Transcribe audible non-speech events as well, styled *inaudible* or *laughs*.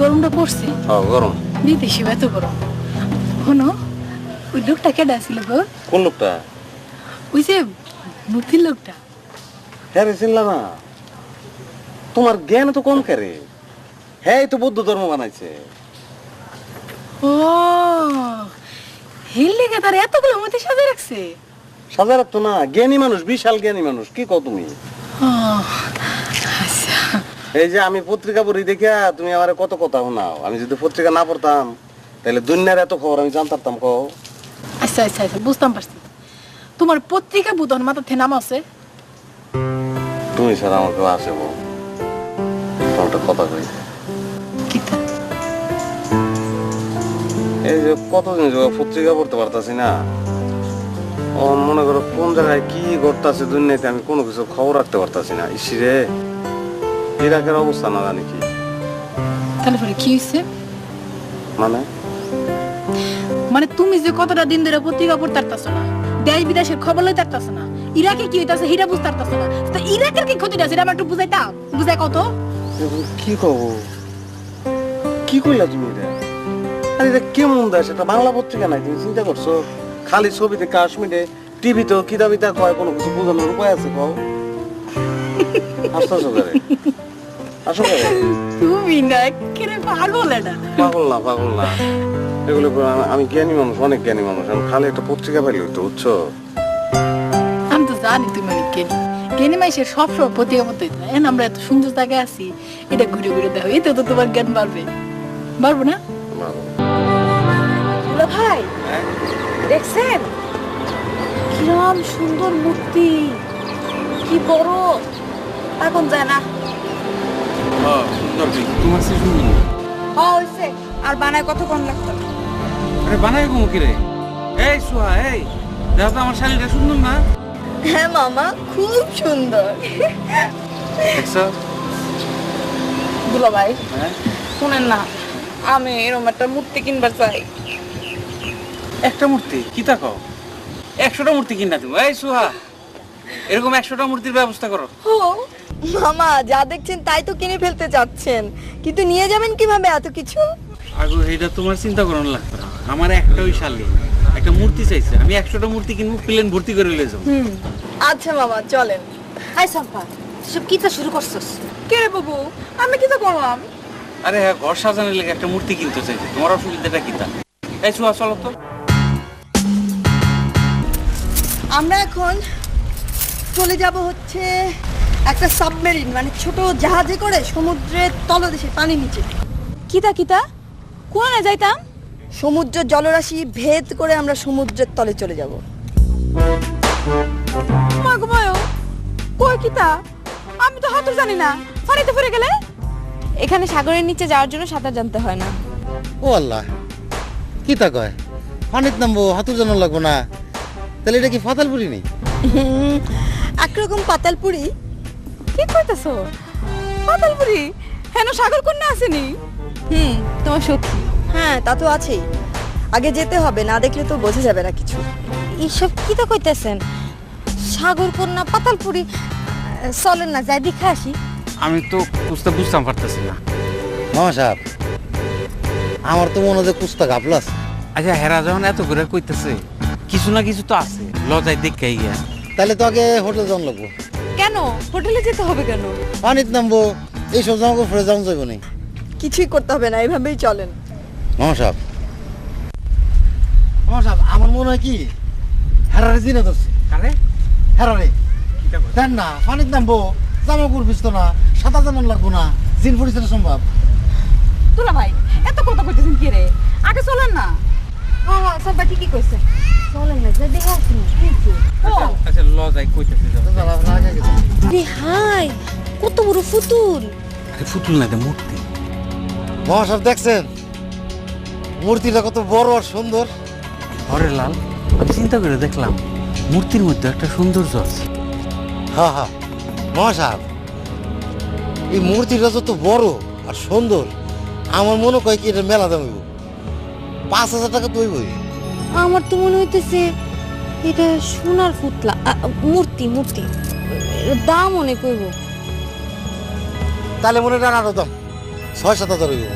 গরমটা পড়ছে? হ্যাঁ গরম। বিদেশি এত গরম? শোনো ওই লোকটা কেডা ছিল গো? কোন লোকটা? ওই যে লোকটা। হ্যাঁ রে চিনলা না। তোমার জ্ঞান তো কম করে? হ্যাঁ তো বৌদ্ধ ধর্ম বানাইছে। ও হিল লেগে তার এতগুলো মূর্তি সাজা রাখছে? সাজা রাখতো না জ্ঞানী মানুষ বিশাল জ্ঞানী মানুষ কি কও তুমি? এই যে আমি পত্রিকা পড়ি দেখিয়া তুমি আমার কত কথা শোনাও। আমি যদি পত্রিকা না পড়তাম তাহলে দুনিয়ার এত খবর আমি জানতাম কও। আচ্ছা আচ্ছা আচ্ছা বুঝতাম পারছি। তোমার পত্রিকা বুধন মাথা থেকে নাম আছে? তুমি ছাড়া আমার কেউ আসে বউ। তোমার কথা কই। এই যে কতদিন পত্রিকা পড়তে পারতাছি না। ও মনে করো কোন জায়গায় কি ঘটতাছে দুনিয়াতে আমি কোনো কিছু খবর রাখতে পারতাছি না। ইসিরে ইরাকের অবস্থা না জানি কি। তাহলে পরে কি হয়েছে মানে? মানে তুমি যে কতটা দিন ধরে পত্রিকা পড়তে পারতাছো না দেশ বিদেশের খবর লইতে পারতাছো না ইরাকে কি হইতাছে হিরা বুঝতে পারতাছো না তো ইরাকের কি ক্ষতিটা সেটা আমার একটু বুঝাইতাম বুঝাই কত কি কব? কি কইলা তুমি এটা? আরে এটা কেমন দেশ? এটা বাংলা পত্রিকা নাই তুমি চিন্তা করছ? খালি ছবিতে কাশ্মীরে টিভিতে কিতাবিতা কয় কোনো কিছু বোঝানোর উপায় আছে কও? *laughs* আসতেছো করে। আসো তুমি না কেরে পাগল এটা। পাগল না পাগল না। এগুলো আমি- জ্ঞানী মানুষ অনেক জ্ঞানী মানুষ। আমি খালি একটা পত্রিকা পাইলে হইতো বুঝছ? আমি তো জানি তুমি অনেক জ্ঞানী। জ্ঞানী মাইসের সবসময় পত্রিকা মতো হইতে আমরা এত সুন্দর জায়গায় আছি এটা ঘুরে ঘুরে দেখো এতে তো তোমার জ্ঞান বাড়বে। বাড়বো না? ভাই দেখছেন? কিরম সুন্দর মূর্তি কি বড় এখন যায় না। হ্যাঁ তোমার সে সুন্দর না হ হইছে। আর বানায় কতক্ষণ লাগতো? আরে বানাই গো মুখে রে? এই সুহা এই দেখো তো আমার শাড়িটা সুন্দর না? হ্যাঁ মামা খুব সুন্দর। দেখছ? দুলা ভাই হ্যাঁ? শুনেন না আমি এরকম একটা মূর্তি কিনবার চাই। একটা মূর্তি? কি তা কও? একশোটা মূর্তি কিনা তুমি? এই সুহা এরকম একশোটা মূর্তির ব্যবস্থা করো। ও মামা যা দেখছেন তাই তো কিনে ফেলতে চাচ্ছেন। কিন্তু নিয়ে যাবেন কীভাবে এত কিছু? আগু এটা তোমার চিন্তা করানো লাগতো না। আমার একটা ওই শালি একটা মূর্তি চাইছে। আমি একশোটা মূর্তি কিনবো প্লেন ভর্তি করে লিয়ে যাব। আচ্ছা মামা চলেন। হাই সম্পা সব কি কিতা শুরু করছস? কে রে বাবু? আমি কি তো করলাম? আরে হ্যাঁ ঘর সাজানোর লেগে একটা মূর্তি কিনতে চাইছে। তোমার অসুবিধাটা কি তা? এই সুহা চলো তো। আমরা এখন চলে যাব হচ্ছে একটা সাবমেরিন মানে ছোট জাহাজে করে সমুদ্রের তলদেশে পানি নিচে। কিতা কিতা? কোনে যাইতাম? সমুদ্র জলরাশি ভেদ করে আমরা সমুদ্রের তলে চলে যাব। কই কিতা? আমি তো হাতুর জানি না। পানিতে পড়ে গেলে? এখানে সাগরের নিচে যাওয়ার জন্য সাঁতার জানতে হয় না। ও আল্লাহ কি তা কয়? পানিত নামবো হাতুর জানো লাগবো না। তাহলে এটা কি ফাতালপুরি নেই একরকম *laughs* পাতালপুরি। কি কইতাছো? পাতালপুরি হেন সাগর কন্যা আসেনি? হুম তোমার সত্যি। হ্যাঁ তা তো আছেই। আগে যেতে হবে না দেখলে তো বোঝা যাবে না কিছু। এইসব কি তো কইতেছেন? সাগর কন্যা পাতালপুরি চলেন না যাই দেখে আসি। আমি তো বুঝতে বুঝতাম পারতেছি না। মামা সাহেব আমার তো মনে হয় কুস্তা গাবলাস আচ্ছা হেরা যখন এত করে কইতেছে কিছু না কিছু তো আছে। লজায় দেখে গিয়া তাহলে তো আগে হোটেল যাওয়ান লাগবো। কেন? হোটেলে যেতে হবে কেন? পানিত নামবো এইসব জামা কাপড়ে যাওয়া যাইব নি। কিছুই করতে হবে না এইভাবেই চলেন। মামা সাহেব। মামা সাহেব আমার মনে হয় কি? হেরারে জিনে ধরছে। আরে হেরারে। দেন না পানিত নামবো জামা না সাঁতার জানান লাগবো না জিন পরিচয় সম্ভব। তুলা ভাই এত কথা কইতেছেন কি রে? আগে চলেন না। হ্যাঁ হ্যাঁ সব ঠিকই কইছে। চলেন না যাই দেখে আসি আচ্ছা কইতেছে হাই কত বড় ফুতুল আরে ফুতুল না দে মূর্তি। মামা সাহেব দেখছেন? মূর্তিটা কত বড় আর সুন্দর। হরে লাল আমি চিন্তা করে দেখলাম মূর্তির মধ্যে একটা সৌন্দর্য আছে। হ্যাঁ হ্যাঁ মামা সাহেব এই মূর্তিটা যত বড় আর সুন্দর আমার মনে কয় কি এটা মেলা দাম হইব। পাঁচ হাজার টাকা তো হইবই। আমার তো মনে হইতেছে এটা সোনার পুতলা মূর্তি মূর্তি। দাম অনেক হইব। তাহলে মনে আরও দাম, ছয় সাত হাজার হইব।